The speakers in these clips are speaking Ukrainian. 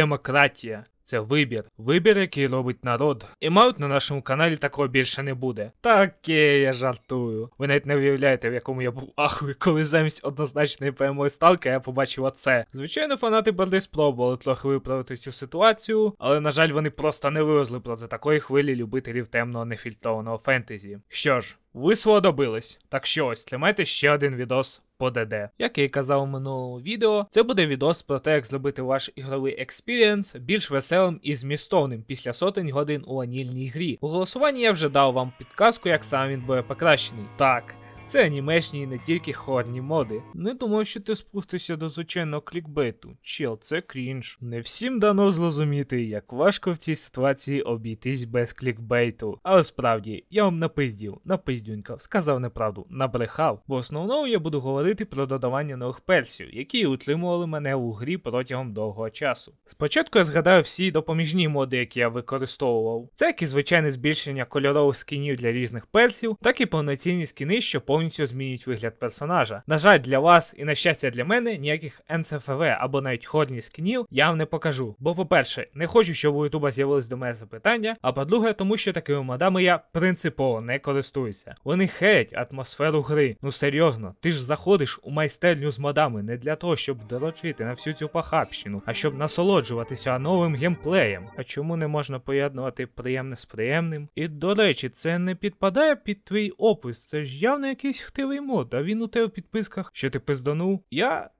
демократія. Це вибір, вибір, який робить народ. І мабуть на нашому каналі такого більше не буде. Таке я жартую. Ви навіть не уявляєте, в якому я був ахуї, коли замість однозначної перемоги сталка я побачив оце. Звичайно, фанати Борди спробували трохи виправити цю ситуацію, але на жаль, вони просто не вивезли проти такої хвилі любителів темного нефільтрованого фентезі. Що ж, ви свого добились. Так що ось, тримайте ще один відос по ДД. Як я і казав у минулому відео, це буде відос про те, як зробити ваш ігровий експірієнс більш веселим і змістовним після сотень годин у ванільній грі. У голосуванні я вже дав вам підказку, як сам він буде покращений. Так. Це анімешні і не тільки хорні моди. Не думав, що ти спустишся до звичайного клікбейту. Чел, це крінж. Не всім дано зрозуміти, як важко в цій ситуації обійтись без клікбейту. Але справді, я вам напиздів, напиздюнькав, сказав неправду, набрехав. В основному я буду говорити про додавання нових персів, які утримували мене у грі протягом довгого часу. Спочатку я згадаю всі допоміжні моди, які я використовував. Це як і звичайне збільшення кольорових скінів для різних персів, так і повноцінні скіни, що повністю змінюють вигляд персонажа. На жаль, для вас і на щастя для мене ніяких НЦФВ або навіть хорні скінів я вам не покажу. Бо, по-перше, не хочу, щоб у Ютуба з'явились до мене запитання. А по-друге, тому що такими модами я принципово не користуюся. Вони хеять атмосферу гри. Ну серйозно, ти ж заходиш у майстерню з модами не для того, щоб дорочити на всю цю похабщину, а щоб насолоджуватися новим геймплеєм. А чому не можна поєднувати приємне з приємним? І до речі, це не підпадає під твій опис. Це ж явно якийсь хтивий мод, а він у тебе в підписках, що ти пизданув. Я.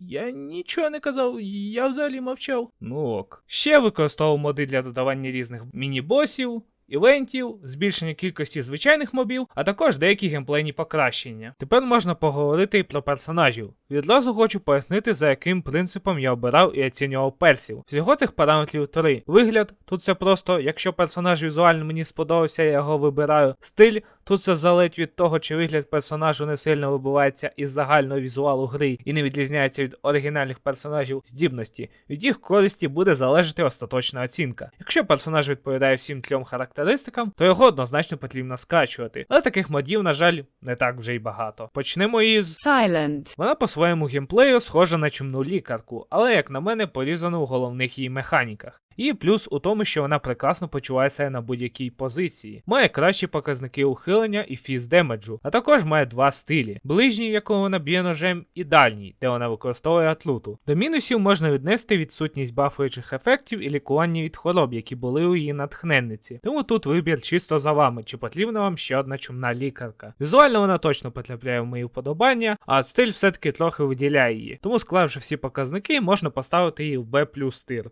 Я нічого не казав, я взагалі мовчав. Ну ок. Ще використовував моди для додавання різних міні-босів. Івентів, збільшення кількості звичайних мобів, а також деякі геймплейні покращення. Тепер можна поговорити і про персонажів. Відразу хочу пояснити, за яким принципом я обирав і оцінював персів. Всього цих параметрів три. Вигляд, тут це просто, якщо персонаж візуально мені сподобався, я його вибираю. Стиль, тут це залежить від того, чи вигляд персонажу не сильно вибивається із загального візуалу гри і не відрізняється від оригінальних персонажів здібності. Від їх користі буде залежати остаточна оцінка. Якщо персонаж відповідає всім трьом характеристикам, то його однозначно потрібно скачувати. Але таких модів, на жаль, не так вже й багато. Почнемо із. Silent. Вона по своєму геймплею схожа на чумну лікарку, але, як на мене, порізана у головних її механіках. І плюс у тому, що вона прекрасно почуває себе на будь-якій позиції, має кращі показники ухилення і фіз демеджу, а також має два стилі: ближній, в якому вона б'є ножем, і дальній, де вона використовує атлуту. До мінусів можна віднести відсутність бафуючих ефектів і лікування від хвороб, які були у її натхненниці. Тому тут вибір чисто за вами, чи потрібна вам ще одна чумна лікарка. Візуально вона точно потрапляє в мої вподобання, а стиль все-таки трохи виділяє її. Тому, склавши всі показники, можна поставити її в B плюс тир.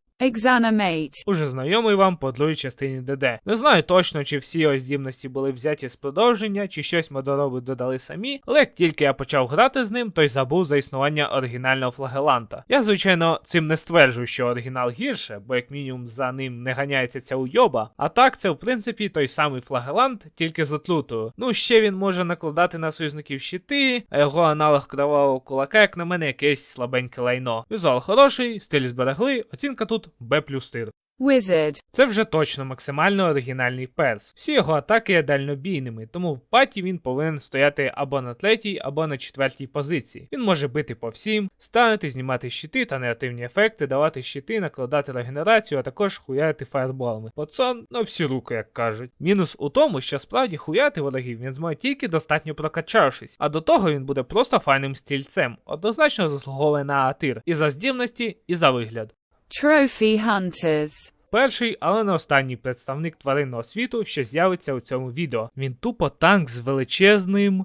Уже знайомий вам по другій частині ДД. Не знаю точно, чи всі його здібності були взяті з продовження, чи щось модороби додали самі, але як тільки я почав грати з ним, то й забув за існування оригінального флагеланта. Я, звичайно, цим не стверджую, що оригінал гірше, бо як мінімум за ним не ганяється ця уйоба. А так, це в принципі той самий флагелант, тільки з отлутою. Ну, ще він може накладати на союзників щити, а його аналог кровавого кулака, як на мене, якесь слабеньке лайно. Візуал хороший, стиль зберегли, оцінка тут Б плюс. Wizard. Це вже точно максимально оригінальний перс. Всі його атаки є дальнобійними, тому в паті він повинен стояти або на третій, або на четвертій позиції. Він може бити по всім, ставити, знімати щити та негативні ефекти, давати щити, накладати регенерацію, а також хуяти фаерболами. Пацан на всі руки, як кажуть. Мінус у тому, що справді хуяти ворогів він зможе тільки достатньо прокачавшись, а до того він буде просто файним стільцем, однозначно заслуговує на атир і за здібності, і за вигляд. Trophy Hunters. Перший, але не останній представник тваринного світу, що з'явиться у цьому відео. Він тупо танк з величезним.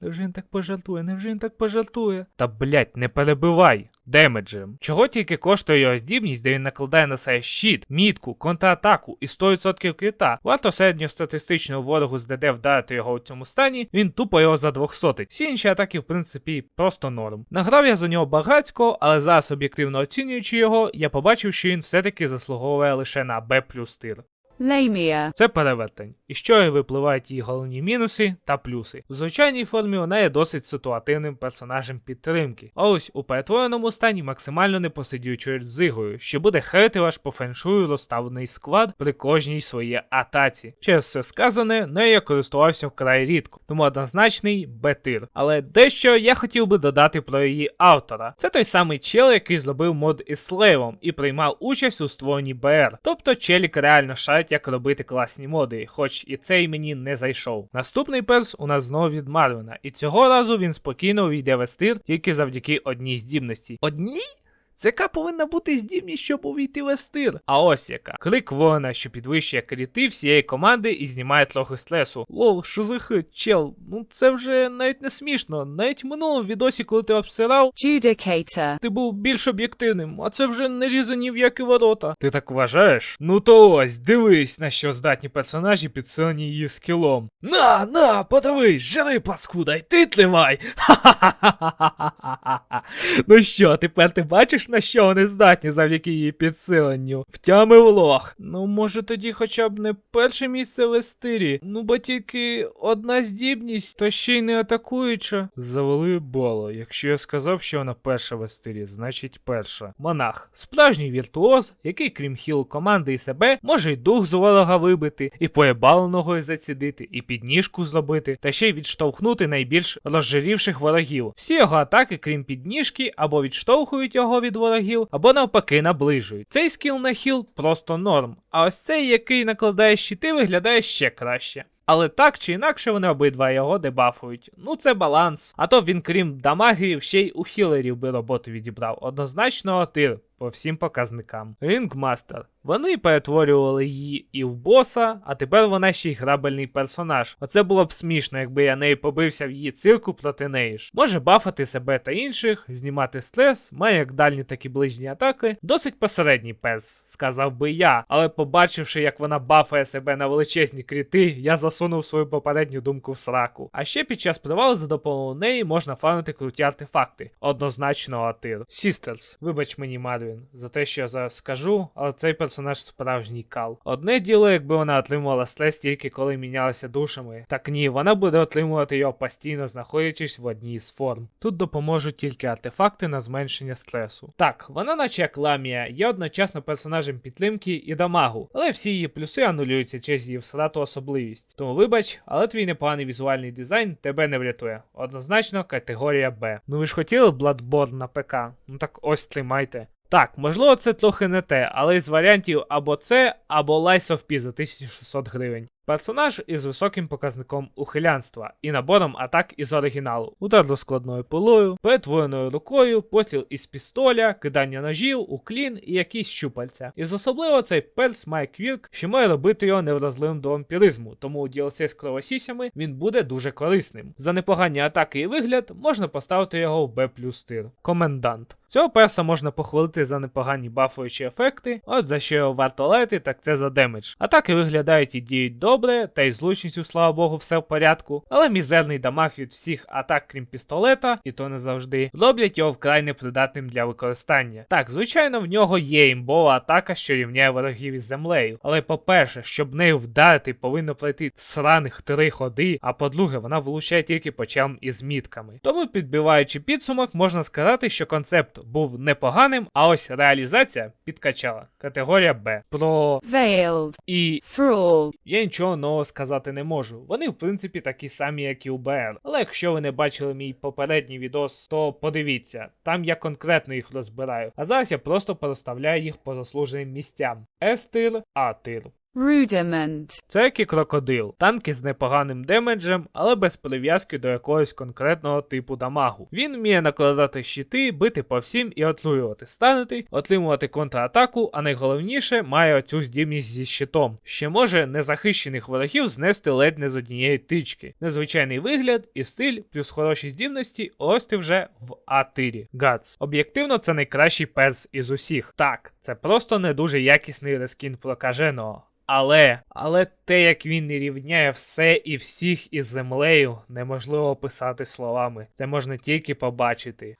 Невже він так пожартує? Невже він так пожартує? Та блять, не перебивай демеджем. Чого тільки коштує його здібність, де він накладає на себе щит, мітку, контратаку і 100% крита. Варто середньостатистичного ворогу з ДД вдарити його у цьому стані, він тупо його за 200. Всі інші атаки, в принципі, просто норм. Награв я за нього багацько, але зараз об'єктивно оцінюючи його, я побачив, що він все-таки заслуговує лише на Б плюс тир. Lamia. Це перевертень, і що і випливають її головні мінуси та плюси. В звичайній формі вона є досить ситуативним персонажем підтримки, а ось у перетвореному стані максимально непосидючою зигою, що буде херити ваш по феншую розставлений склад при кожній своїй атаці. Через все сказане, нею я користувався вкрай рідко, тому однозначний бетир. Але дещо я хотів би додати про її автора. Це той самий чел, який зробив мод із слейвом і приймав участь у створенні БР. Тобто челік реально шарить, як робити класні моди, хоч і цей мені не зайшов. Наступний перс у нас знову від Марвина, і цього разу він спокійно увійде в естир тільки завдяки одній здібності. Одній? Це яка повинна бути здібність, щоб увійти в естир. А ось яка. Крик ворона, що підвищує кріти всієї команди і знімає трохи стресу. Лол, що за хит, чел, ну це вже навіть не смішно. Навіть в минулому відосі, коли ти обсирав, Judicator. ти був більш об'єктивним, а це вже не різані в які ворота. Ти так вважаєш? Ну то ось, дивись, на що здатні персонажі підсилені її скілом. На, на, подивись, жири паскуда, й ти тливай. Ха-ха-ха-ха-ха-ха. Ну що, тепер ти бачиш, на що вони здатні завдяки її підсиленню? Втямив лох. Ну, може тоді хоча б не перше місце в естирі. Ну, бо тільки одна здібність, то ще й не атакуюча. Завели боло. Якщо я сказав, що вона перша в естирі, значить перша. Монах. Справжній віртуоз, який, крім хіл команди і себе, може й дух з ворога вибити, і поєбаленого зацідити, і підніжку зробити, та ще й відштовхнути найбільш розжирівших ворогів. Всі його атаки, крім підніжки, або відштовхують його від ворогів, або навпаки наближують. Цей скіл на хіл просто норм. А ось цей, який накладає щити, виглядає ще краще. Але так чи інакше вони обидва його дебафують. Ну це баланс. А то він, крім дамагерів, ще й у хілерів би роботу відібрав. Однозначно отир по всім показникам. Рингмастер. Вони перетворювали її і в боса, а тепер вона ще й грабельний персонаж. Оце було б смішно, якби я нею побився в її цирку проти неї ж. Може бафати себе та інших, знімати стрес, має як дальні, так і ближні атаки. Досить посередній перс, сказав би я. Але побачивши, як вона бафає себе на величезні кріти, я засунув свою попередню думку в сраку. А ще під час привалу за допомогою неї можна фармити круті артефакти. Однозначно атир. Sisters, вибач мені, Марвін, за те, що я зараз скажу, але цей персонаж справжній кал. Одне діло, якби вона отримувала стрес тільки коли мінялася душами. Так ні, вона буде отримувати його постійно, знаходячись в одній з форм. Тут допоможуть тільки артефакти на зменшення стресу. Так, вона, наче як ламія, є одночасно персонажем підтримки і дамагу, але всі її плюси анулюються через її всрату особливість. Тому вибач, але твій непоганий візуальний дизайн тебе не врятує. Однозначно категорія Б. Ну ви ж хотіли Bloodborne на ПК? Ну так ось тримайте. Так, можливо, це трохи не те, але із варіантів або це, або Lies of P за 1600 гривень. Персонаж із високим показником ухилянства і набором атак із оригіналу, удар розкладною пилою, перетвореною рукою, постріл із пістоля, кидання ножів, уклін і якісь щупальця. Із особливо цей перс має квірк, що має робити його невразливим до вампіризму, тому у DLC з кровосісями він буде дуже корисним. За непогані атаки і вигляд можна поставити його в B плюс тир. Комендант. Цього перса можна похвалити за непогані бафуючі ефекти, от за що його варто лети, так це за демедж. Атаки виглядають і діють добре, та й з лучністю, слава Богу, все в порядку, але мізерний дамаг від всіх атак, крім пістолета, і то не завжди, роблять його вкрай непридатним для використання. Так, звичайно, в нього є імбова атака, що рівняє ворогів із землею. Але по-перше, щоб нею вдарити, повинно пройти сраних три ходи, а по-друге, вона влучає тільки по челам із мітками. Тому, підбиваючи підсумок, можна сказати, що концепт був непоганим, а ось реалізація підкачала. Категорія Б. Про Veiled. і Thrall. я нічого нового сказати не можу. Вони, в принципі, такі самі, як і у БР. Але якщо ви не бачили мій попередній відос, то подивіться, там я конкретно їх розбираю. А зараз я просто переставляю їх по заслуженим місцям. С-тир, А-тир. Rudiment. Це як і крокодил, танки з непоганим демеджем, але без прив'язки до якогось конкретного типу дамагу. Він вміє накладати щити, бити по всім і отруювати станети, отримувати контратаку, а найголовніше має оцю здібність зі щитом, що може незахищених ворогів знести ледь не з однієї тички. Незвичайний вигляд і стиль, плюс хороші здібності, ось ти вже в А-тирі. Гац. Об'єктивно, це найкращий перс із усіх. Так, це просто не дуже якісний рескін прокаженого. Але, але те, як він рівняє все і всіх із землею, неможливо описати словами. Це можна тільки побачити.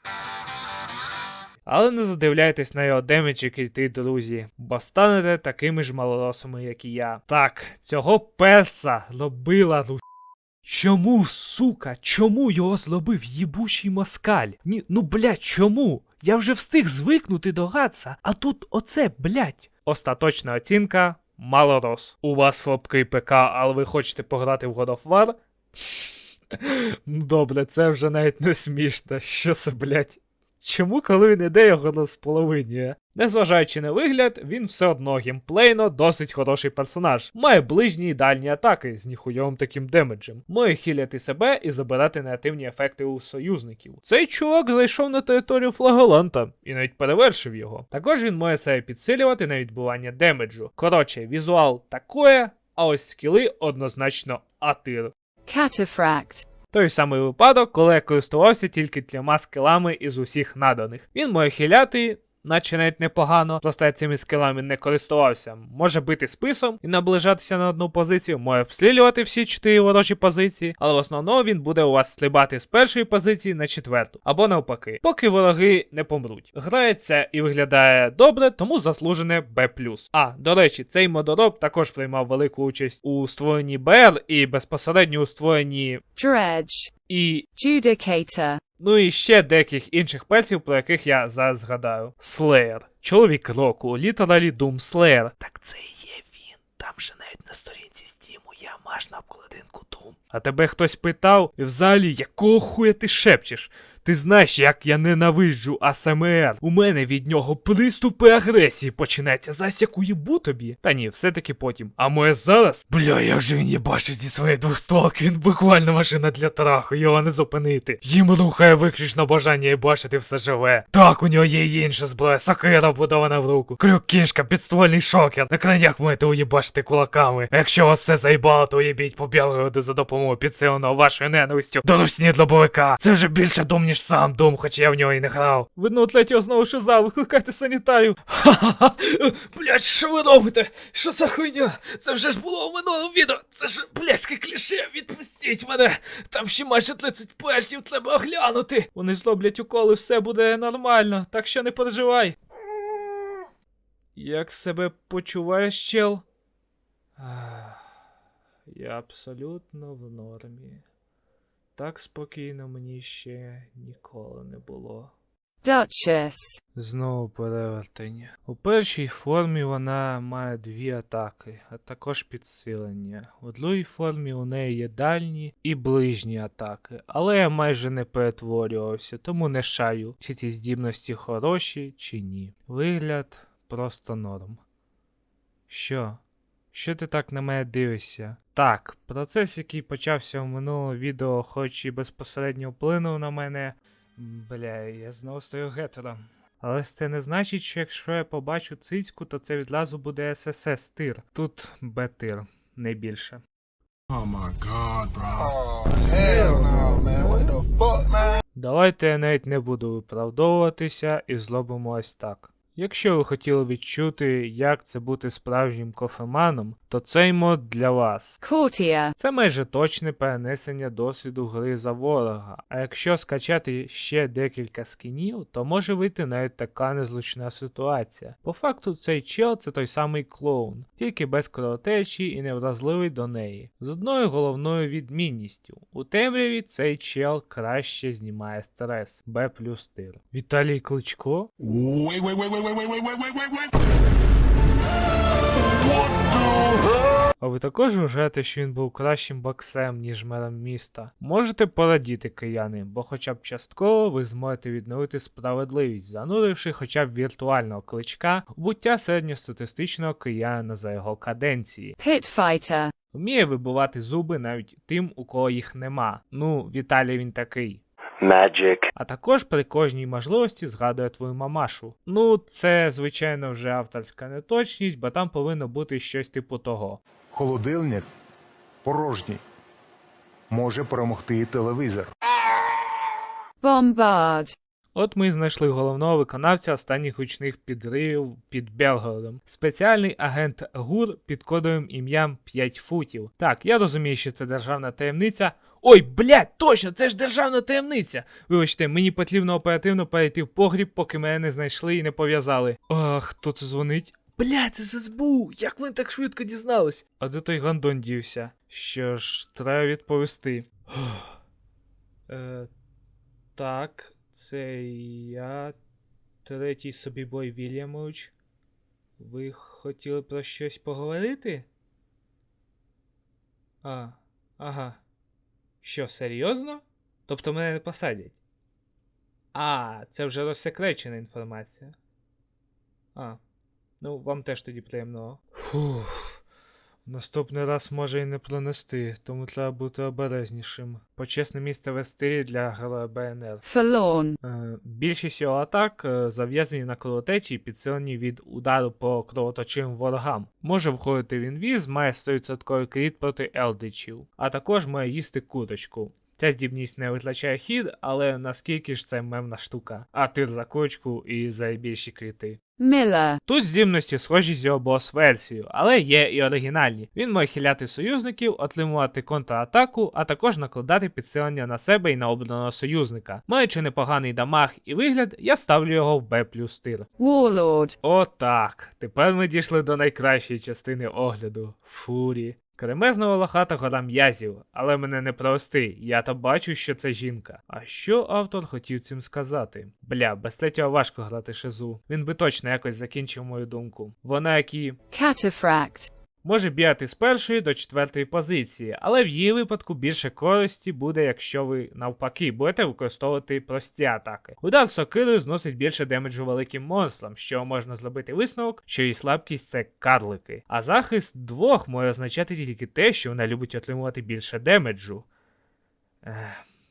Але не задивляйтесь на його демедж і кільти, друзі, бо станете такими ж малоросами, як і я. Так, цього перса робила ру... Чому, сука, чому його зробив їбучий москаль? Ні, ну блядь, чому? Я вже встиг звикнути до Гатса, а тут оце, блядь. Остаточна оцінка малорос. У вас слабкий ПК, але ви хочете пограти в God of War? Ну добре, це вже навіть не смішно. Що це, блядь? Чому, коли він іде, його розполовинює? Незважаючи на вигляд, він все одно геймплейно досить хороший персонаж. Має ближні і дальні атаки з ніхуйовим таким демеджем. Може хіляти себе і забирати негативні ефекти у союзників. Цей чувак зайшов на територію флаголанта і навіть перевершив його. Також він може себе підсилювати на відбування демеджу. Коротше, візуал такое, а ось скіли однозначно атир. Cataphract. Той самий випадок, коли я користувався тільки трьома скилами із усіх наданих. Він може хиляти, наче навіть непогано, просто я цими скилами не користувався. Може бити списом і наближатися на одну позицію, може обстрілювати всі чотири ворожі позиції, але в основному він буде у вас стрибати з першої позиції на четверту, або навпаки, поки вороги не помруть. Грається і виглядає добре, тому заслужене Б. А, до речі, цей модороб також приймав велику участь у створенні БР і безпосередньо у створенні Dredge. І Judicator. Ну і ще деяких інших пальців, про яких я зараз згадаю. Слеєр. Чоловік року, літералі Doom Slayer. Так це і є він. Там же навіть на сторінці Стіму я маш на обкладинку Doom. А тебе хтось питав, і взагалі, якого хуя ти шепчеш? Ти знаєш, як я ненавиджу АСМР. У мене від нього приступи агресії починаються зась як уїбу тобі. Та ні, все-таки потім. А моє зараз? Бля, як же він їбачить зі своєї двохстволки, він буквально машина для траху, його не зупинити. Їм рухає виключно бажання і бачити все живе. Так, у нього є інша зброя, сокира вбудована в руку, крюк кішка, підствольний шокер. На крайнях можете уїбачити кулаками. Якщо вас все заїбало, то уїбіть по Білгороду за допомогою підсиленого вашою ненавистю до русні дробовика. Це вже більше дум, ніж сам дум, хоч я в нього і не грав. Видно, третього знову шиза, викликайте санітарів. Ха-ха-ха. Блять, що ви робите? Що за хуйня? Це вже ж було у минулому відео. Це ж блядське кліше. Відпустіть мене. Там ще майже 30 персів треба оглянути. Вони зроблять уколи, все буде нормально, так що не переживай. Як себе почуваєш, чел? Я абсолютно в нормі. Так спокійно мені ще ніколи не було. Duchess. Знову перевертень. У першій формі вона має дві атаки, а також підсилення. У другій формі у неї є дальні і ближні атаки, але я майже не перетворювався, тому не шарю, чи ці здібності хороші, чи ні. Вигляд просто норм. Що? Що ти так на мене дивишся? Так, процес, який почався в минулому відео, хоч і безпосередньо вплинув на мене. Бля, я знову стою гетером. Але це не значить, що якщо я побачу цицьку, то це відразу буде ССС тир. Тут Б-тир, не більше. Oh my god, bro. Oh, hell no, man. What the fuck, man? Давайте я навіть не буду виправдовуватися і зробимо ось так. Якщо ви хотіли відчути, як це бути справжнім кофеманом, то цей мод для вас. Courtier. Це майже точне перенесення досвіду гри за ворога. А якщо скачати ще декілька скінів, то може вийти навіть така незручна ситуація. По факту цей чел це той самий клоун, тільки без кровотечі і невразливий до неї. З одною головною відмінністю. У темряві цей чел краще знімає стрес. Б плюс тир. Віталій Кличко? Wait, wait, wait, wait, wait, wait, wait, wait, wait, wait. А ви також вважаєте, що він був кращим боксем, ніж мером міста? Можете порадіти кияни, бо хоча б частково ви зможете відновити справедливість, зануривши хоча б віртуального кличка у буття середньостатистичного киянина за його каденції. Pit Вміє вибивати зуби навіть тим, у кого їх нема. Ну, Віталій він такий. Magic. А також при кожній можливості згадує твою мамашу. Ну, це, звичайно, вже авторська неточність, бо там повинно бути щось типу того. Холодильник порожній. Може перемогти і телевізор. Bombard. От ми знайшли головного виконавця останніх гучних підривів під Белгородом. Спеціальний агент ГУР під кодовим ім'ям 5 футів. Так, я розумію, що це державна таємниця. Ой, блядь, точно, це ж державна таємниця. Вибачте, мені потрібно оперативно перейти в погріб, поки мене не знайшли і не пов'язали. А хто це дзвонить? Блядь, це з СБУ! Як вони так швидко дізнались? А де той гандон дівся? Що ж, треба відповісти. е, так, це я, третій собі бой Вільямович. Ви хотіли про щось поговорити? А, ага. Що, серйозно? Тобто мене не посадять? А, це вже розсекречена інформація. А, ну вам теж тоді приємного. Фух. Наступний раз може і не пронести, тому треба бути обережнішим. Почесне місце в стилі для героя БНР. Фелон. Е, Більшість його атак е, зав'язані на кровотечі і підсилені від удару по кровоточим ворогам. Може входити в інвіз, має 100% кріт проти елдичів, а також має їсти курочку. Ця здібність не витлачає хід, але наскільки ж це мемна штука. А тир за курочку і за більші кріти. Miller. Тут здібності схожі з його бос-версією, але є і оригінальні. Він може хиляти союзників, отримувати контратаку, а також накладати підсилення на себе і на обраного союзника. Маючи непоганий дамаг і вигляд, я ставлю його в Б плюс тир. Warlord. Отак. Тепер ми дійшли до найкращої частини огляду фурі. Кремезного лохата гора м'язів, але мене не прости, я то бачу, що це жінка. А що автор хотів цим сказати? Бля, без третього важко грати шизу. Він би точно якось закінчив мою думку. Вона як і Cataphract. Може бігати з першої до четвертої позиції, але в її випадку більше користі буде, якщо ви навпаки будете використовувати прості атаки. Удар сокирою зносить більше демеджу великим монстрам, що можна зробити висновок, що її слабкість це карлики. А захист двох може означати тільки те, що вона любить отримувати більше демеджу.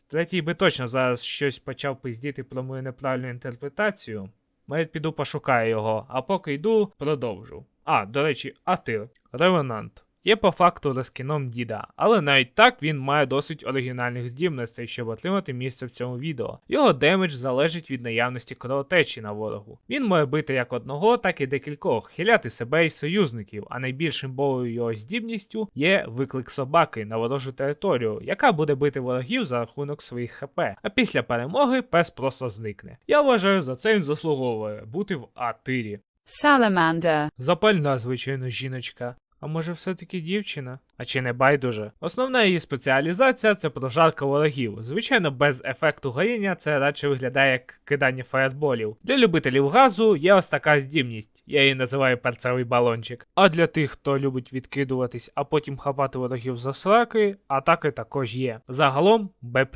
Третій би точно зараз щось почав пиздіти про мою неправильну інтерпретацію. Навіть піду пошукаю його, а поки йду, продовжу. А, до речі, Атир, Ревенант. Є по факту рескіном діда, але навіть так він має досить оригінальних здібностей, щоб отримати місце в цьому відео. Його демедж залежить від наявності кровотечі на ворогу. Він може бити як одного, так і декількох, хиляти себе і союзників, а найбільшим болою його здібністю є виклик собаки на ворожу територію, яка буде бити ворогів за рахунок своїх хп. А після перемоги пес просто зникне. Я вважаю, за це він заслуговує бути в Атирі. Salamander. Запальна, звичайно, жіночка. А може все-таки дівчина? А чи не байдуже? Основна її спеціалізація це прожарка ворогів. Звичайно, без ефекту горіння це радше виглядає як кидання фаєрболів. Для любителів газу є ось така здібність. Я її називаю перцевий балончик. А для тих, хто любить відкидуватись, а потім хапати ворогів за сраки, атаки також є. Загалом Б.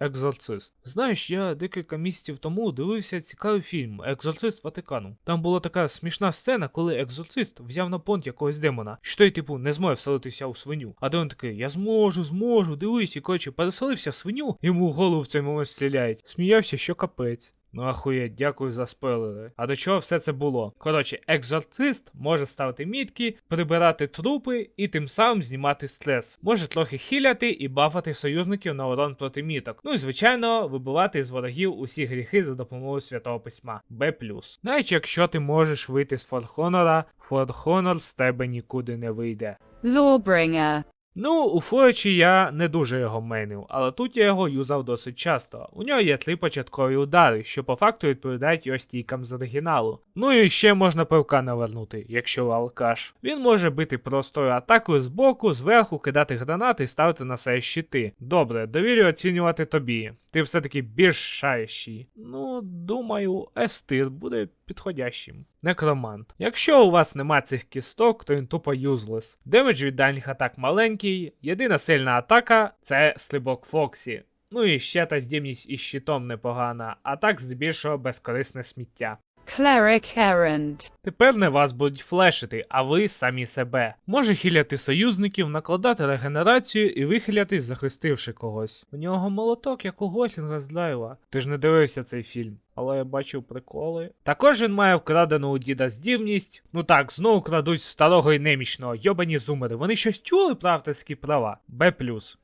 Екзорцист. Знаєш, я декілька місяців тому дивився цікавий фільм Екзорцист Ватикану. Там була така смішна сцена, коли екзорцист взяв на понт якогось демона, що й типу, не зможе вселитися у свиню. А Дон такий, я зможу, зможу, дивись, і коротше, переселився в свиню, йому в голову в цей момент стріляють. Сміявся, що капець. Ну ахуєть, дякую за спойлери. А до чого все це було? Коротше, екзорцист може ставити мітки, прибирати трупи і тим самим знімати стрес. Може трохи хіляти і бафати союзників на урон проти міток. Ну і звичайно, вибивати з ворогів усі гріхи за допомогою святого письма. Б. Навіть якщо ти можеш вийти з Форхонора, Форхонор з тебе нікуди не вийде. Lawbringer. Ну, у Форечі я не дуже його мейнив, але тут я його юзав досить часто. У нього є три початкові удари, що по факту відповідають його стійкам з оригіналу. Ну і ще можна пивка навернути, якщо алкаш. Він може бити простою атакою з боку, зверху кидати гранати і ставити на себе щити. Добре, довірю оцінювати тобі. Ти все-таки більш шаєший. Ну, думаю, Естир буде підходящим. Некромант. Якщо у вас нема цих кісток, то він тупо юзлес. Демедж від дальніх атак маленький. Єдина сильна атака це стрибок Фоксі. Ну і ще та здібність із щитом непогана, а так збільшує безкорисне сміття. Cleric Errant. Тепер не вас будуть флешити, а ви самі себе. Може хіляти союзників, накладати регенерацію і вихилятись, захистивши когось. У нього молоток, як у Гослінга з Драйва. Ти ж не дивився цей фільм. Але я бачив приколи. Також він має вкрадену у діда здібність. Ну так, знову крадуть старого і немічного, йобані зумери. Вони щось чули про авторські права. Б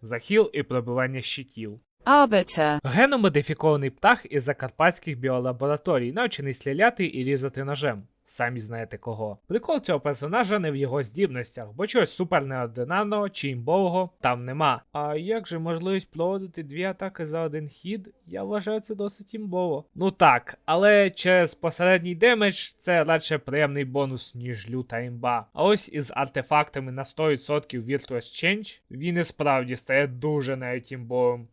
захіл і пробивання щитів. Arbiter. Геномодифікований птах із закарпатських біолабораторій, навчений стріляти і різати ножем. Самі знаєте кого. Прикол цього персонажа не в його здібностях, бо чогось супер неординарного чи імбового там нема. А як же можливість проводити дві атаки за один хід? Я вважаю це досить імбово. Ну так, але через посередній демедж це радше приємний бонус, ніж люта імба. А ось із артефактами на 100% Virtuous Change він і справді стає дуже навіть імбовим.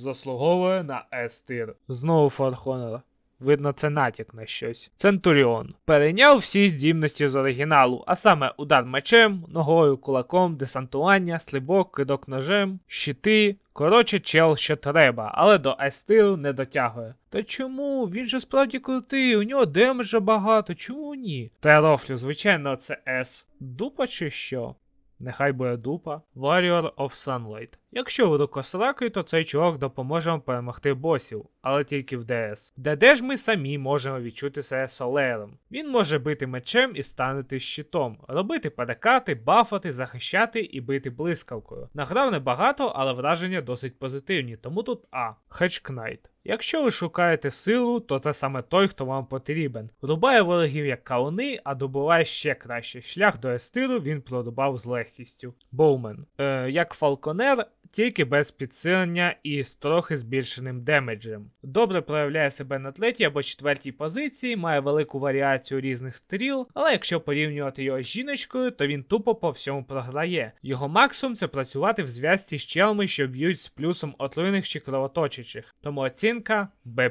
Заслуговує на S-тир. Знову For Видно, це натяк на щось. Центуріон перейняв всі здібності з оригіналу, а саме удар мечем, ногою, кулаком, десантування, слибок, кидок ножем, щити. Коротше, чел що треба, але до S-тиру не дотягує. Та чому? Він же справді крутий, у нього демеджа багато, чому ні? Та рофлю, звичайно, це S. Дупа чи що? Нехай буде дупа. Warrior of Sunlight. Якщо ви рукосраки, то цей чувак допоможе вам перемогти босів, але тільки в ДС. В ДД ж ми самі можемо відчути себе солером. Він може бити мечем і станути щитом, робити перекати, бафати, захищати і бити блискавкою. Награв небагато, але враження досить позитивні, тому тут А. Knight. Якщо ви шукаєте силу, то це саме той, хто вам потрібен. Рубає ворогів як кауни, а добуває ще краще. Шлях до естиру він прорубав з легкістю. Боумен. Е, як фалконер, тільки без підсилення і з трохи збільшеним демеджем. Добре проявляє себе на третій або четвертій позиції, має велику варіацію різних стріл, але якщо порівнювати його з жіночкою, то він тупо по всьому програє. Його максимум це працювати в зв'язці з челми, що б'ють з плюсом отруйних чи кровоточучих. Тому оцінка B+.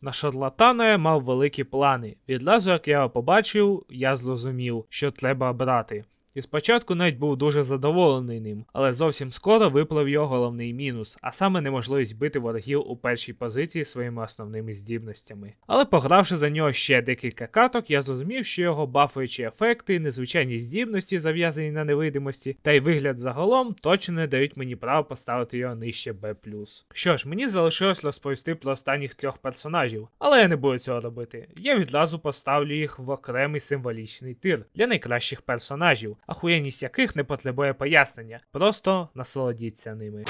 На шарлатана я мав великі плани. Відразу як я його побачив, я зрозумів, що треба брати. І спочатку навіть був дуже задоволений ним, але зовсім скоро виплив його головний мінус, а саме неможливість бити ворогів у першій позиції своїми основними здібностями. Але погравши за нього ще декілька каток, я зрозумів, що його бафуючі ефекти, незвичайні здібності, зав'язані на невидимості, та й вигляд загалом точно не дають мені право поставити його нижче B+. Що ж, мені залишилось розповісти про останніх трьох персонажів, але я не буду цього робити. Я відразу поставлю їх в окремий символічний тир для найкращих персонажів, ахуєнність яких не потребує пояснення. Просто насолодіться ними.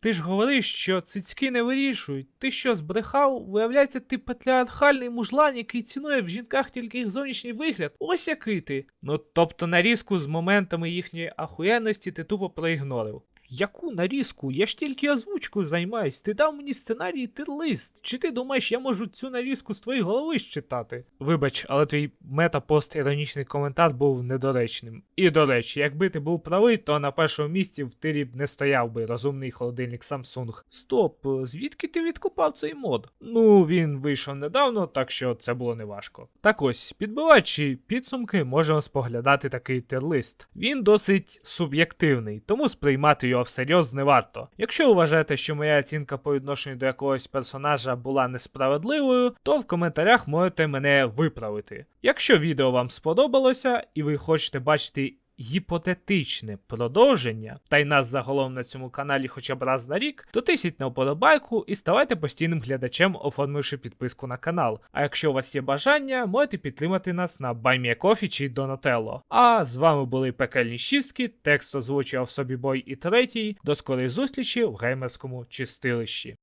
Ти ж говориш, що цицьки не вирішують. Ти що, збрехав? Виявляється, ти патріархальний мужлан, який цінує в жінках тільки їх зовнішній вигляд. Ось який ти. Ну тобто нарізку з моментами їхньої ахуєнності ти тупо проігнорив. Яку нарізку? Я ж тільки озвучкою займаюсь. Ти дав мені сценарій і тир-лист. Чи ти думаєш, я можу цю нарізку з твоєї голови щитати? Вибач, але твій метапост іронічний коментар був недоречним. І до речі, якби ти був правий, то на першому місці в тирі б не стояв би розумний холодильник Samsung. Стоп, звідки ти відкопав цей мод? Ну, він вийшов недавно, так що це було неважко. Так ось, підбиваючи підсумки, можемо споглядати такий тир-лист. Він досить суб'єктивний, тому сприймати його всерйоз не варто. Якщо вважаєте, що моя оцінка по відношенню до якогось персонажа була несправедливою, то в коментарях можете мене виправити. Якщо відео вам сподобалося і ви хочете бачити гіпотетичне продовження, та й нас загалом на цьому каналі хоча б раз на рік, то тисніть на вподобайку і ставайте постійним глядачем, оформивши підписку на канал. А якщо у вас є бажання, можете підтримати нас на BuyMeACoffee чи Donatello. А з вами були пекельні шістки, текст озвучував собі бой і третій. До скорої зустрічі в геймерському чистилищі.